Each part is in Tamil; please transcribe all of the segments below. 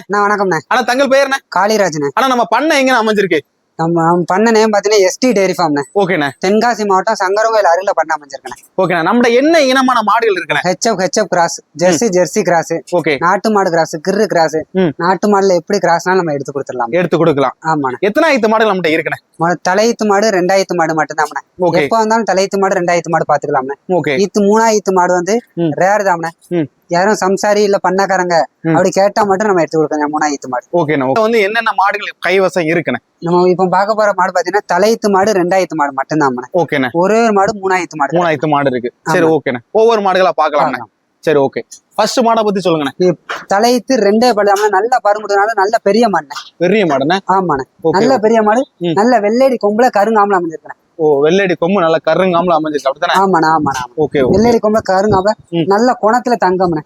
அண்ணா வணக்கம்ண்ணே. ஆனா தங்கள் பெயர் என்ன காளிராஜ்ண்ணே. ஆனா நம்ம பண்ண எங்க அமைஞ்சிருக்கு? நம்ம பண்ண நேம் பார்த்தீங்கன்னா எஸ்டி டெய்ரி ஃபார்ம்ண்ணே ஓகேண்ணே. தென்காசி மாவட்டம் சங்கரங்கோயில் அருகில் பண்ண அமைஞ்சிருக்கேண்ணே. ஓகேண்ணே. நம்ம என்ன இனமான மாடுகள் இருக்குண்ணே? HF HF cross Jersey Jersey cross okay. நாட்டு மாடு கிராஸ் கிரு கிராஸ். நாட்டு மாடுல எப்படி கிராஸ்னாலும் நம்ம எடுத்து கொடுத்துடலாம் எடுத்து கொடுக்கலாம். ஆமாண்ணே. எத்தனை ஐத்து மாடுகள் நம்மகிட்ட இருக்குண்ணே? தலையீத்து மாடு ரெண்டாயிரத்து மாடு மட்டும்தாம்ண்ணே. ஓகே. எப்போ வந்தாலும் தலையீத்து மாடு ரெண்டாயிரத்து மாடு பாத்துக்கலாம்ண்ணே ஓகே. ஈத்து மூணாயிரத்து மாடு வந்து. ரேர் தாம்ண்ணே. யாரும் சம்சாரி இல்ல பண்ணக்காரங்க. அப்படி கேட்டா மட்டும் நம்ம எடுத்து கொடுக்கணும் மூணாயிரத்து மாடு. இப்ப வந்து என்னென்ன மாடுகள் கைவசம் இருக்குண்ணே? நம்ம இப்போ பார்க்க போற மாடு பாத்தீங்கன்னா தலையீத்து மாடு ரெண்டாயிரத்து மாடு மட்டும்தாம்ண்ணே ஓகேண்ணே ஒரே ஒரு மாடு மூணாயிரத்து மாடு. மூணாயிரத்து மாடு இருக்கு. சரி. ஓகேண்ணே ஒவ்வொரு மாடுகளா பாக்கலாம்ண்ணே சரி ஓகே ஃபர்ஸ்ட் மாடை பத்தி சொல்லுங்கண்ணே. தலையீத்து ரெண்டே பல்லாம நல்ல பருமுடுனால நல்ல பெரிய மாடுண்ணே. பெரிய மாடுண்ணே? ஆமாண்ணே. ஓகே நல்ல பெரிய மாடு. நல்ல வெள்ளேடி கொம்புல கருங்காமல அமைஞ்சிருக்கேன் ஓ வெள்ளடி கொம்பு நல்லா கருங்காமல அமைஞ்சிருக்கு. அப்படித்தானே? ஆமாண்ணா ஆமாண்ணா ஓகே வெள்ளேடி கொம்புல கருங்காமல ம். நல்ல குணத்துல தங்கம்ண்ணே.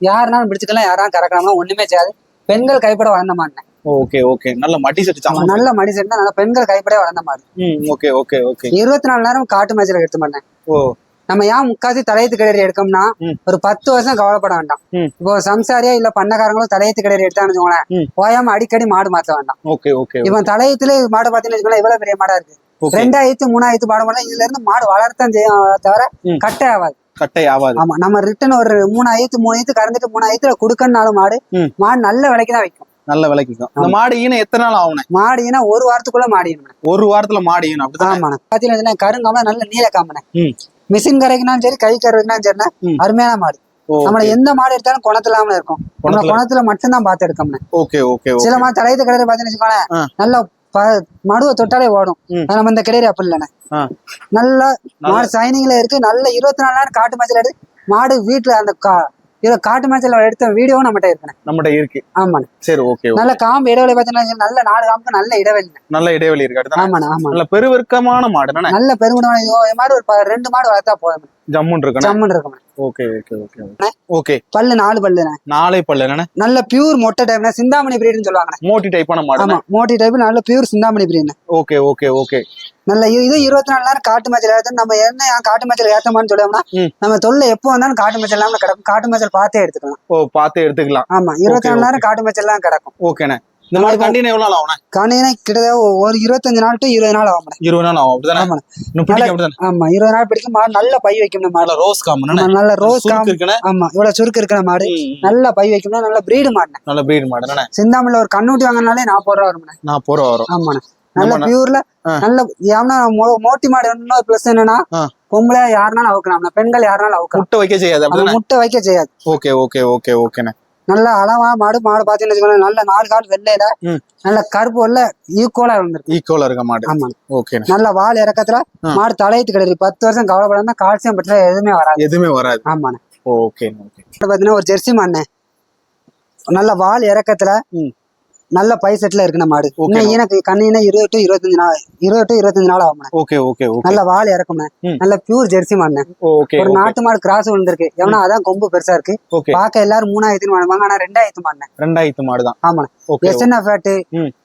யாருனாலும் பிடிச்சுக்கலாம் யாரும் கறக்கலாம்னா ஒண்ணுமே செய்யாது. பெண்கள் கைப்பட வளர்ந்த மாடுண்ணே. ஓகே ஓகே நல்ல ஆமா, சாமான். நல்ல மடி செட்னா நல்ல பெண்கள் கைப்பட வளர்ந்த மாடு. ம் ஓகே ஓகே ஓகே இருபத்தி நாலு நேரம் காட்டு மேய்ச்சல எடுத்து மாட்டேன் ஓ. நம்ம ஏன் முக்காசி தலையத்து கிடறி எடுக்கோம்னா. ஒரு பத்து வருஷம் கவலைப்பட வேண்டாம். இப்போ சம்சாரியா இல்ல பண்ணக்காரங்களும் தலையத்து கிடறி எடுத்தான்னு வச்சுக்கோங்களேன் ம். ஓயாம அடிக்கடி மாடு மாத்த வேண்டாம். ஓகே ஓகே இவன் தலையத்துல மாடு பாத்தீங்கன்னு வச்சுக்கோங்களேன் இவ்வளவு பெரிய மாடா இருக்கு. ரெண்டாயிரத்து மூணாயிரத்து மாடு மாடா இதுல இருந்து மாடு வளர்த்தான் செய்யும். தவிர. கட்டை ஆகாது. கட்டை ஆகாது. ஆமா நம்ம ரிட்டர்ன் ஒரு மூணாயிரத்து மூணாயிரத்து கறந்துட்டு மூணாயிரத்துல குடுக்கனாலும் மாடு. மாடு நல்ல விலைக்கு தான் வைக்கும் நல்ல விலைக்கும் இந்த மாடு ஈன எத்தனை நாள் ஆகுண்ணே மாடு ஏன்னா ஒரு வாரத்துக்குள்ள மாடியணும் ஒரு வாரத்துல மாடு ஈனும் அப்படிதான் ஆமாண்ணே. பாத்தீங்கன்னா கருங்காமல நல்ல நீல காமனை. மிஷின் கரைக்குனாலும் சரி கை கருவினாலும் சரிண்ணே. அருமையான மாடு. நம்மள எந்த மாடு எடுத்தாலும் குணத்துல இல்லாம இருக்கும். நம்ம குணத்துல- மட்டும்தான் பார்த்து எடுக்கோம்னே ஓகே ஓகே சில மாடு தலையத்து கிடையாது பாத்தீங்கன்னு வச்சுக்கோங்களேன். நல்ல மடுவை தொட்டாலே ஓடும். நம்ம இந்த கிடையாது அப்படி இல்லைண்ணே. நல்ல மாடு சைனிங்ல இருக்கு. நல்ல இருபத்தி நாலு நேரம் காட்டு மேய்ச்சல் எடுத்து மாடு வீட்டுல அந்த கா- இது காட்டு மேய்ச்சல் எடுத்த வீடியோவும் நம்மகிட்ட இருக்குண்ணே. நம்மகிட்ட இருக்கு. ஆமாண்ணே. சரி ஓகே நல்ல காம்பு இடைவெளி பாத்தீங்கன்னா நல்ல நாலு காம்புக்கு நல்ல இடைவெளி. நல்ல இடைவெளி இருக்கு. ஆமாண்ணே ஆமா நல்ல பெருவர்க்கமான மாடு நல்ல பெருங்குடமான இது மாதிரி ஒரு ரெண்டு மாடு வளர்த்தா போதும். ஜம்முன் இருக்கணும். Okay okay okay okay. பல்லு நாலு பல்லுண்ணே நாளை பல்லு நல்ல பியூர் மொட்டை டைப்னா சிந்தாமணி பிரீடுன்னு சொல்லுவாங்கண்ணே மோட்டி டைப்பான மாடு ஆமா மோட்டி டைப் நல்ல பியூர் சிந்தாமணி பிரீடுண்ணே ஓகே ஓகே ஓகே. நல்ல இது இருபத்தி நாலு நேரம் காட்டு மேய்ச்சல் ஏற்ற நம்ம என்ன காட்டு மேய்ச்சல் ஏற்றமான்னு சொல்லுவோம்னா. நம்ம தொல்லை எப்போ வந்தாலும் காட்டு மேய்ச்சல் இல்லாம கிடக்கும். காட்டு மேய்ச்சல் பார்த்தே எடுத்துக்கலாம். ஓ பார்த்து எடுத்துக்கலாம். ஆமா இருபத்தி நாலு நேரம் காட்டு மேய்ச்சல் எல்லாம் கிடக்கும். ஓகேண்ணே. இந்த மாடு கண்டினியூ எவ்வளவு நாள் ஆகுண்ணே கணினா கிட்டத்தட்ட ஒரு இருபத்தஞ்சு நாள் டு இருபது நாள் ஆகும் இருபது நாள் ஆகும் அப்படிதானே ஆமா இருபது நாள் பிடிக்கும். மாடு நல்ல பை வைக்கணும் மாடு ரோஸ் காமன் நல்ல ரோஸ் சுருக்கு காம் இருக்குண்ணே? ஆமா இவ்வளவு சுருக்கு இருக்கிற மாடு. நல்ல பை வைக்கணும் நல்ல பிரீடு மாடுண்ணே. நல்ல பிரீடு மாடு சிந்தாமணில ஒரு கண்ணூட்டி வாங்கினாலே நாற்பது ரூபா வரும்ண்ணே. நான் போற வரும். ஆமாண்ணே. நல்ல பியூர்ல. நல்ல ஏன்னா மோட்டி மாடு இன்னொரு பிளஸ் என்னன்னா. பொம்பளை யாருனாலும் அவுக்கலாம் பெண்கள் யாருனாலும் அவுக்கலாம். முட்டை வைக்க செய்யாது முட்டை வைக்க செய்யாது. ஓகே ஓகே ஓகே ஓகேண்ணே. நல்ல அளவா மாடு மாடு பாத்தீங்கன்னு வச்சுக்கோங்களேன் நல்ல நாலு கால் வெள்ளையில. நல்ல கருப்பு வெள்ள ஈக்குவலா இருந்திருக்கு. ஈக்குவலா இருக்க மாடு. ஆமா. ஓகேண்ணே நல்ல வால் இறக்கத்துல. மாடு தலையத்து கிடையாது. பத்து வருஷம் கவலைப்படாம கால்சியம் பற்ற எதுவுமே வராது. எதுவுமே வராது. ஆமாண்ணே. ஓகே ஓகே பாத்தீங்கன்னா ஒரு ஜெர்சி மாடுண்ணே. நல்ல வால் இறக்கத்துல. நல்ல பை செட்ல இருக்குண்ணே மாடு. இன்னும் ஈனக்கு கண்ணினா இருபது டு இருபத்தஞ்சு நாள் இருபது டு இருபத்தஞ்சு நாள் ஆகும்ண்ணே ஓகே ஓகே நல்ல வால் இறக்கும்ண்ணே ம். நல்ல பியூர் ஜெர்சி ஓகே ஒரு நாட்டு மாடு கிராஸ் விழுந்திருக்கு. எவனா அதான் கொம்பு பெருசா இருக்கு. ஓகே பார்க்க எல்லாரும் மூணாயிரத்தி வாங்குவாங்க ஆனா ரெண்டாயிரத்து மாடுண்ணே. ரெண்டாயிரத்து மாடு தான். ஆமாண்ணே. SNF fat.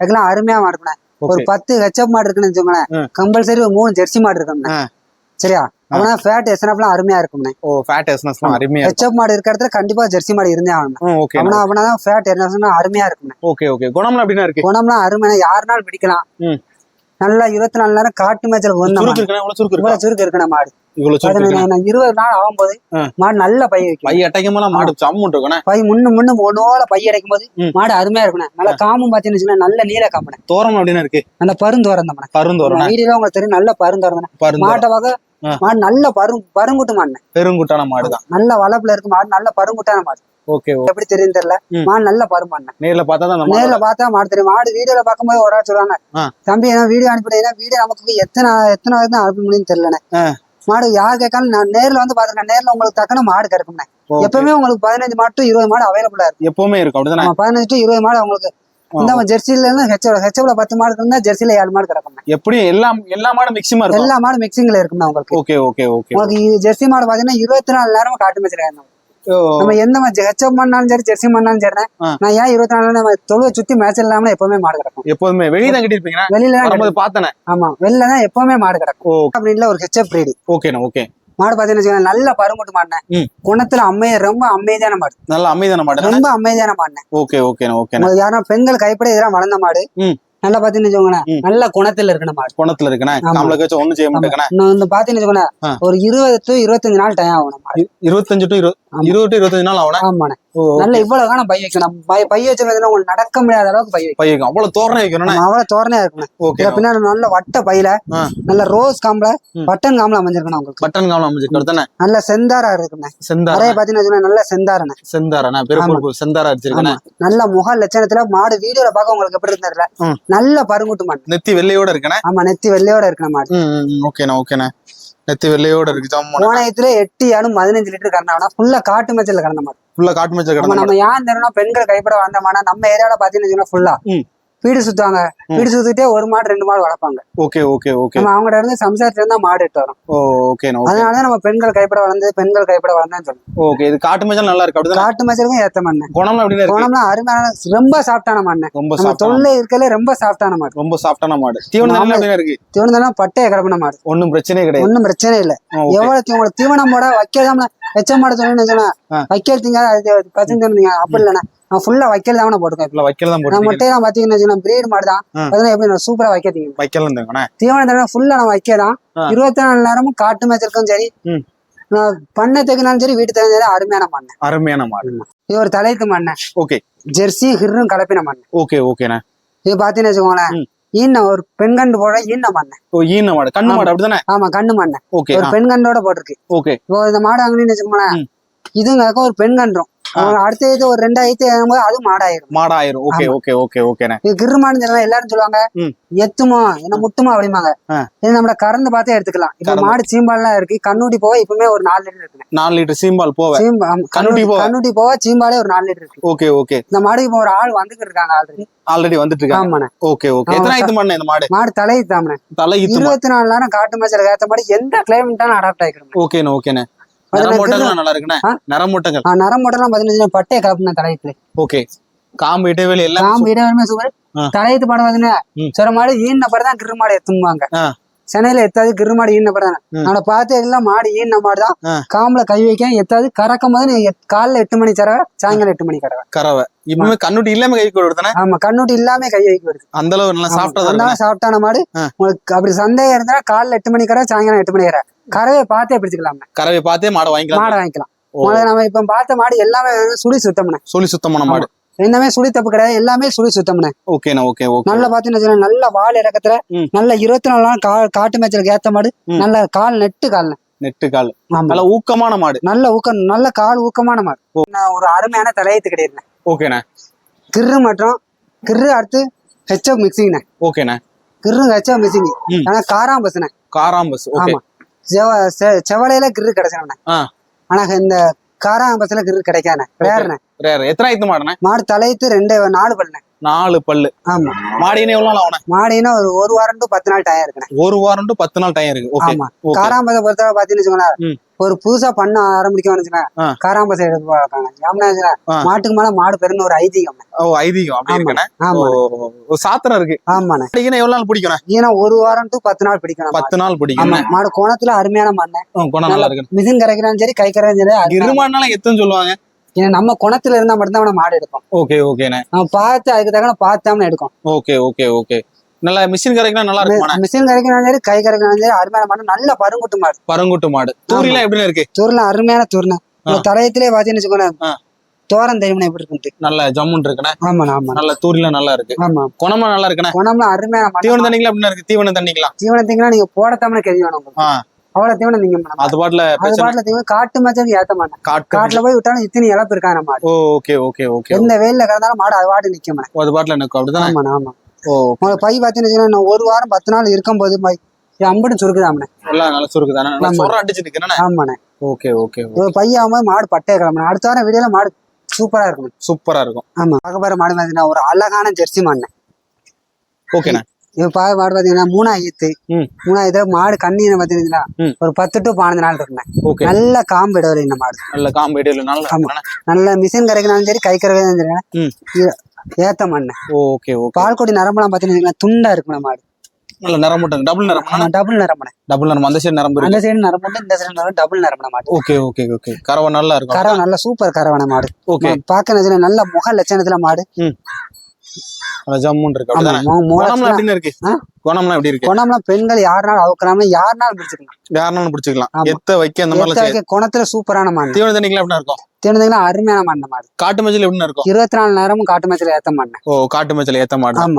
இதெல்லாம் அருமையா மாடுண்ணே ஒரு பத்து ஹெச்எப் மாடு இருக்குன்னு வச்சுக்கோங்களேன். கம்பல்சரி ஒரு மூணு ஜெர்சி மாடு இருக்கும்ண்ணே. ஆ. சரியா? அவனா ஃபேட் எஸ்என்எஃப்லாம் அருமையா இருக்கும்ண்ணே ஓ ஃபேட் எஸ்னஸ்லாம் அருமையா இருக்கும். ஹெச்எப் மாடு இருக்க இடத்துல கண்டிப்பா ஜெர்சி மாடு இருந்தே ஆகணும். ஓகே. அவனா அவனா தான் ஃபேட் என்ன அருமையா இருக்கும்ண்ணே ஓகே ஓகே. குணம்லாம் எப்படின்னா இருக்கு? குணம்லாம் அருமையா யாருனாலும் பிடிக்கலாம். நல்லா இருபத்தி நாலு நேரம் காட்டு மேய்ச்சல் இவ்வளவு சுருக்கு இருக்கணும் மாடு. இருபது நாள் ஆகும்போது. மாடு நல்ல பை வைக்கும். பை அட்டைக்கமெல்லாம் மாடு சம்முன் இருக்குண்ணே? பை முன்னு முன்னு ஒன்னோல பை அடைக்கும் போது. மாடு அருமையா இருக்குண்ணே. நல்ல காமும் பாத்தீங்கன்னு நல்ல நீல காமனை தோரம் எப்படின்னா இருக்கு? நல்ல பருந்தோரந்தமனை பருந்தோரண்ணே வீடியோல உங்களுக்கு தெரியும் நல்ல பருந்தோரம் மாட்டை பார்க்க. மாடு நல்ல பரு பருங்குட்டு மாடு பெருங்குட்டான மாடு தான் நல்ல வளப்புல இருக்கு மாடு நல்ல பருங்குட்டான மாடு. ஓகே எப்படி தெரியும் தெரியல. மாடு நல்ல பருமாடு நேர்ல பார்த்தா தான் நேர்ல பார்த்தா மாடு தெரியும். மாடு வீடியோல பார்க்கும்போது ஒரு ஆள் சொல்லுவாங்க ஆ. தம்பி என்ன வீடியோ அனுப்பிடுறீங்க வீடியோ நமக்கு எத்தனை எத்தனை வயது தான் அனுப்ப முடியும்னு தெரியலண்ணே. ஆ. மாடு யார் கேட்காலும் நான் நேர்ல வந்து பாத்துருக்கேன் நேர்ல உங்களுக்கு தக்கன மாடு கிடைக்கும்ண்ணே. எப்பவுமே உங்களுக்கு பதினஞ்சு மாடு இருபது மாடு அவைலபிளா இருக்கு எப்பவுமே இருக்கும். அப்படிதானே? பதினஞ்சு to இருபது மாடு உங்களுக்கு இந்த ஜெர்சில ஹெச்எல் ஹெச்எப்ல பத்து மாடு இருந்தா ஜெர்சில ஏழு மாடு கிடக்கும் எப்படியும் எல்லாம் எல்லா மாடும் மிக்சிமா இருக்கும்? எல்லா மாடும் மிக்சிங்ல இருக்கும்ண்ணா உங்களுக்கு. ஓகே ஓகே ஓகே உங்களுக்கு ஜெர்சி மாடு பாத்தீங்கன்னா இருபத்தி நாலு நேரம் காட்டு மேய்ச்சல் நம்ம எந்த ஹெச்எப் பண்ணாலும் சரி ஜெர்சி பண்ணாலும் சரி. நான் ஏன் இருபத்தி நாலு நம்ம தொழுவை சுத்தி மேய்ச்சல் இல்லாம எப்பவுமே மாடு கிடக்கும். எப்போதுமே. வெளியே தான் கட்டிருப்பீங்க வெளியில தான் பார்த்தனே. ஆமா. வெளில தான் எப்பவுமே மாடு கிடக்கும். அப்படின்னு ஒரு ஹெச்எப் பிரீடு ஓகேண்ணா ஓகே. மாடு பாத்தீங்கன்னு வச்சுக்கோங்க, நல்ல பருமுட்டு மாடுனே ம். குணத்துல அமைய ரொம்ப அமைதியான மாடு. நல்ல அமைதியான மாடு ரொம்ப அமைதியான மாடுனே ஓகே ஓகேண்ணா உங்களுக்கு யாரும் பெண்கள் கைப்பட இதெல்லாம் வளர்ந்த மாடு. நல்லா பாத்தீங்கன்னு வச்சுக்கோங்களேன். நல்ல குணத்துல இருக்கணும் மாடு. குணத்துல இருக்குண்ணே. ஆமா. நம்மளுக்கு வச்சு ஒண்ணும் செய்ய மாட்டேங்கண்ணே. வந்து பாத்தீங்கன்னு வச்சுக்கோங்களேன். ஒரு இருபது டு இருபத்தஞ்சு நாள் டைம் மாடு. இருபத்தஞ்சு டு இருபது டு இருபத்தஞ்சு நாள் ஆகணும் ஆமாண்ணே. நல்ல இவ்வளவு காலம் பை வைக்கணும். பை பை வச்சிருந்ததுன்னா உங்களுக்கு நடக்க முடியாத அளவுக்கு பை வைக்கணும். பையன் அவ்வளவு தோரணை வைக்கணும்ண்ணே நம்ம அவ்வளவு தோரணையா இருக்கணும் ஓகே பின்னாடி நல்ல வட்ட பையில. நல்ல ரோஸ் காம்புல. பட்டன் காம்புல அமைஞ்சிருக்கணும் உங்களுக்கு. பட்டன் காலம் அமைஞ்சிருக்கு. தானே நல்ல செந்தாரா இருக்குண்ணே. செந்தாரா. நிறைய பாத்தீங்கன்னா நல்ல செந்தாரண்ணே. செந்தாரண்ணா பெருப்பூர் செந்தாரா அடிச்சிருக்கேண்ணே நல்ல முக லட்சணத்துல மாடு வீடியோல பார்க்க உங்களுக்கு எப்படி இருந்ததுல ம். நல்ல பருங்குட்டு மாடு. நெத்தி வெள்ளையோட இருக்கேண்ணே ஆமா நெத்தி வெள்ளையோட இருக்கிற மாடு. ம், ம், ம், ஓகேண்ணா ஓகேண்ணே. நெத்தி வெள்ளையோட இருக்கு. கோணயத்துல எட்டு யானும் பதினஞ்சு லிட்டர் கறந்தாவனா. ஃபுல்லா காட்டு மேச்சல்ல கறந்த மாடு ஃபுல்லா காட்டு மேய்ச்சல் நம்ம கிடந்த நம்ம ஏன் தரணும் பெண்கள் கைப்பட வந்த மாடா நம்ம ஏரியால பாத்தீங்கன்னா ஃபுல்லா. வீடு சுத்துவாங்க. வீடு சுத்திட்டே ஒரு மாடு ரெண்டு மாடு வளர்ப்பாங்க. Okay okay okay. நம்ம அவங்ககிட்ட இருந்து சம்சாரத்துல இருந்தா மாடு எடுத்து வரோம். ஓகே அதனாலதான் நம்ம பெண்கள் கைப்பட வளர்ந்து பெண்கள் கைப்பட வளர்ந்தேன்னு சொல்லுவோம் ஓகே இது காட்டு மேய்ச்சல் நல்லா இருக்கு காட்டு மேச்சலுக்கும் ஏத்த மண்ணு. எப்படி இருக்கு? கோணம்லாம் அருமையான ரொம்ப சாஃப்டான மண்ணு. ரொம்ப தொல்லை இருக்கல ரொம்ப சாஃப்டான மாடு ரொம்ப சாஃப்டான மாடு. தீவனம் இருக்கு? தீவனம் பட்டைய கிளப்பின மாடு. ஒண்ணும் பிரச்சனையே கிடையாது. ஒன்றும் பிரச்சனை இல்ல. எவ்வளவு உங்களுக்கு தீவனம் போட வைக்காம வச்ச மாட சொன்னேன்னு சொன்னா. வைக்கல் திங்க அது பசங்க அப்படி இல்லைண்ணா. நான் ஃபுல்லா வைக்கல் தான் போட்டுக்கேன் இல்ல வைக்கல தான் போட்டு முட்டையெல்லாம் பாத்தீங்கன்னு வச்சுக்கோங்க பிரீடு மாடு தான் ஆ. அதெல்லாம் எப்படி நான் சூப்பரா வைக்க தீங்க வைக்கல இருந்தாங்கண்ணே தீவனம் தடவை ஃபுல்லா நான் வைக்கதான் ஆ. இருபத்தி நாலு நேரமும் காட்டு மேய்ச்சலுக்கும் சரி. நான் பண்ணை தைக்கினாலும் சரி வீட்டு சரி அருமையான மண்ணு. அருமையான மாடு. இது ஒரு தலைத்து மண்ணு. ஓகே. ஜெர்சி ஹிர்ரும் கலப்பின மண்ணு. ஓகே ஓகேண்ணே. இது பாத்தீங்கன்னு வச்சுக்கோங்களேன் ம். ஈன்ன ஒரு பெண் கண்டு போட ஈன்ன மண்ணு. ஓ ஈன மாடு. கண்ணு. மாடு அப்படிதானே? ஆமா கண்ணு மண்ணு. ஓகே ஒரு பெண் கண்டோட போட்டிருக்கு. ஓகே. இப்போ இந்த மாடு அங்கன்னு வச்சுக்கோங்களேன். இதுங்க ஒரு பெண் அடுத்த இது ஒரு ரெண்டாயிரத்தி ஏழும்போது அது மாடாயிரும். மாடு ஆயிரும் ஓகே. ஓகே ஓகே ஓகேண்ணே. இது கிரு மாடுன்னு சொல்லலாம் எல்லாரும் சொல்லுவாங்க. எத்துமா என்ன முட்டுமா அப்படிம்பாங்க. ஆ. இது நம்மள கறந்து பார்த்தே எடுத்துக்கலாம். இப்ப. மாடு சீம்பால்லாம் இருக்கு. கண்ணூட்டி போக இப்பவுமே ஒரு நாலு லிட்டர் இருக்கு நாலு லிட்டர் சீம்பால் கண்ணுட்டி கண்ணூட்டி போக. கண்ணூட்டி போக சீம்பாலே ஒரு நாலு லிட்டர் இருக்கு. Okay okay. இந்த மாடுக்கு இப்போ ஒரு ஆள் வந்துகிட்டு இருக்காங்க ஆல்ரெடி ஆல்ரெடி வந்துட்டு இருக்காங்க. Okay okay. எத்தனை இது மண்ணு இந்த மாடு? மாடு தலையை தாமனே தலை மாடு இருபத்தி நாலு நேரம் காட்டு மேய்ச்சல் ஏத்த மாடு எந்த கிளைமேட்டாலும் அடாப்ட் ஆகிக்கணும் ஓகேண்ணே ஓகேண்ணே. நரமூட்டங்கள் நல்லா இருக்குண்ணே? நரமூட்டங்கள் பதினஞ்சு பட்டைய கலப்புன தலையத்துல ஓகே. காம்பு இடைவெளி எல்லாம் காம்பு இடைவெளியுமே சூப்பர். தலையத்து பாடம் பார்த்தீங்கன்னா ம். சில மாடு ஈன படம் தான் கிரு மாடு எத்தும்பாங்க. ஆ. சென்னையில எத்தாது கிரு மாடு ஈன படம். அவனை பார்த்து எல்லாம் மாடு ஈன மாடு தான். காம்புல கை வைக்க எத்தாது கறக்கும் போது நீ காலைல எட்டு மணி தரவை சாயங்காலம் எட்டு மணி கறவை. கறவை. இப்பவுமே கண்ணுட்டி இல்லாம கை கொடுத்தானே ஆமா கண்ணூட்டி இல்லாம கை வைக்க வருது. அந்த அளவு நல்லா இருக்கு சாப்பிட்டான மாடு. உங்களுக்கு அப்படி சந்தேகம் இருந்தா காலைல எட்டு மணி கறவை சாயங்காலம் எட்டு மணி கறவை. கறவையை பார்த்தே பிடிச்சிக்கலாம் கறவை பார்த்தே மாடை வாங்கிக்கலாம். மாடை வாங்கிக்கலாம். நம்ம இப்ப பார்த்த மாடு எல்லாமே சுழி சுத்தம்னே சொல்லி சுத்தமான மாடு. எல்லாமே சுழி தப்பு கிடையாது. எல்லாமே சுழி சுத்தம்னே ஓகேண்ணா ஓகே ஓகே. நல்ல பாத்தீங்கன்னா நல்ல வால் இறக்கத்துல. நல்ல இருபத்தி நாலு நாள் காட்டு மேய்ச்சலுக்கு ஏத்த மாடு. நல்ல கால் நெட்டு கால். நெட்டு கால். நல்ல ஊக்கமான மாடு. நல்ல ஊக்கம் நல்ல கால் ஊக்கமான மாடு. ஒரு அருமையான தலையத்து கிடையாது ஓகேண்ணே. கிரு மற்றும் கிரு அடுத்து ஹெச்எஃப் மிக்சிங்ண்ணே ஓகேண்ணே. கிரு ஹெச்எஃப் மிக்சிங். ஆனா காராம்பஸ்ண்ணே காராம்பஸ் ஓகே. ஆமா. செவ செவலையில கிரு கிடைச்சிடண்ணே ஆ. ஆனா இந்த காராம்பஸ்ல கிரு எத்தனை ஐத்து மாடுண்ணே மாடு தலையத்து ரெண்டே நாலு பல்லுண்ணே நாலு பல்லு. ஆமா. மாடினே எவ்வளவு நாள் ஆகுண்ணே மாடினா ஒரு ஒரு வாரம் டு பத்து நாள் டயம் இருக்குண்ணே ஒரு வாரம் டு பத்து நாள் டைம் இருக்கு. ஆமா. காராம்பஸை பொறுத்தவரை பாத்தீங்கன்னு வச்சுக்கோங்களேன். ஒரு புதுசா பண்ண ஆரம்பிக்கணும்னு வச்சுக்கோங்க ஆ. காராம்பஸை எடுத்து பார்க்காங்க ஏம்னா வச்சுக்கோங்க, ஆ. மாட்டுக்கு மேல மாடு பெருன்னு ஒரு ஐதீகம். ஓ ஐதீகம். ஆமா. சாத்திரம் இருக்கு. ஆமாண்ணே. மாடிக்குன்னா எவ்வளவு நாள் பிடிக்கணும் ஏன்னா ஒரு வாரம் டு பத்து நாள் பிடிக்கணும். பத்து நாள் ஆமா. பிடிக்கணும் மாடு கோணத்துல அருமையான மண்ணு. நல்லா இருக்கு மிஷின் கரைக்கிறாலும் சரி கை கரைக்கிறாலும் சரி இருமாடுனால எத்தனை சொல்லுவாங்க? ஏன்னா நம்ம குணத்துல இருந்தா மட்டும்தான் மாடு எடுக்கும் ஓகே ஓகேண்ணே. பார்த்து அதுக்கு தகுந்த பார்த்தாம எடுக்கும் ஓகே ஓகே ஓகே. நல்லா மிஷின் கரைக்கலாம் நல்லா இருக்குமாண்ணே மிஷின் கரைக்கிறாலும் சரி கை கரைக்கிறாலும் சரி அருமையான மாடு நல்ல பருங்குட்டு மாடு. பரங்குட்டு மாடு. தூரிலாம் எப்படின்னு இருக்கு? தூர்ல அருமையான தூர்ன ஆ. தலையத்திலே பாத்தீங்கன்னு வச்சுக்கோங்களேன் ஆ. தோரம் தெரியுமா எப்படி இருக்குன்ட்டு. நல்ல ஜம்முன் இருக்குண்ணே? ஆமாண்ணா ஆமா நல்ல தூரிலாம் நல்லா இருக்கு. ஆமா. குணமா நல்லா இருக்குண்ணே? குணம்லாம் அருமையான மாடு தீவன தண்ணிக்கலாம் எப்படின்னு இருக்கு? தீவன தண்ணிக்கலாம் தீவனத்தீங்கன்னா நீங்க போடத்தாமனே கெதி வேணும் உங்களுக்கு. ஆ. அவ்வளவு தீவனம் நீங்க அது பாட்டுல அது பாட்டுல தீவனம் காட்டு மச்சத்துக்கு ஏத்த மாட்டேன். காட்டு காட்டுல போய் விட்டாலும் இத்தனை இழப்பு இருக்கா நம்ம மாடு ஓகே ஓகே ஓகே. எந்த வெயில்ல கிடந்தாலும் மாடு அது பாட்டு நிக்க மாட்டேன் அது பாட்டுல எனக்கு அப்படிதானே? ஆமாண்ணா ஆமா ஓ உங்களுக்கு பை பாத்தீங்கன்னா நான் ஒரு வாரம் பத்து நாள் இருக்கும்போது பை இது அம்புட்டு சுருக்குதாமண்ணே. எல்லாம் நல்லா சுருக்கு தானே நல்லா ஆமா. சொர அடிச்சு நிக்கிறேன் ஆமாண்ணே. ஓகே ஓகே ஒரு பை ஆகும்போது மாடு பட்டையை கிளம்பணும் அடுத்த வாரம் வீடியோல மாடு சூப்பரா இருக்கும் சூப்பரா இருக்கும். ஆமா பார்க்க போற மாடு பாத்தீங்கன்னா ஒரு அழகான ஜெர்சி மாடுண்ணே. ஓகேண்ணே. இது பா மாடு பாத்தீங்கன்னா மூணாயிரத்து ம். மூணாயிரத்து மாடு கண்ணீரை பாத்தீங்கன்னா. ஒரு பத்து டு பதினஞ்சு நாள் இருக்குண்ணே ஓகே. நல்ல காம்பு இடவில்லை இந்த மாடு. நல்ல காம்பு இடையில நல்லா மிஷின் கரைக்கினாலும் சரி கை கரைக்கினாலும் சரி ஏத்த மண்ணு. Okay okay. பால்கொடி நரம்பெல்லாம் பாத்தீங்கன்னா துண்டா இருக்கும் மாடு நல்ல மட்டும் டபுள் ஆமா டபுள் நிறமனை டபுள் நிறம் அந்த சைடு இருக்கு. அந்த சைடு உண்டு இந்த சைடு நிறம் டபுள் நிறமனை மாடு ஓகே ஓகே ஓகே. கறவை நல்லா இருக்கும். கறவை நல்ல சூப்பர் கறவனை மாடு ஓகே. நிஜத்துல நல்ல முக லட்சணத்துல மாடு நல்ல ஜம்முன்னு இருக்கு. ஆமா குணம்லாம். எப்படின்னு இருக்கு? குணம்லாம் எப்படி இருக்கு? குணம்லாம் பெண்கள் யாருனாலும் அவுக்கலாம்னு யாருனாலும் பிடிச்சிக்கலாம். யாருனாலும் பிடிச்சிக்கலாம். ஆமா. எத்த வைக்க அந்த எத்தகைய குணத்துல சூப்பரான மாடு தீவன தண்ணிக்கெல்லாம் எப்படி இருக்கும்? தெரிஞ்சதுன்னா அருமையான மாடு மாடு. காட்டு மஞ்சள் எப்படி இருக்கும்? இருபத்தி நாலு நேரமும் காட்டு மேய்ச்சல் ஏத்த மாட்டேன் ஓ காட்டு மஞ்சள் ஏத்த மாடு ஆமாண்ணே.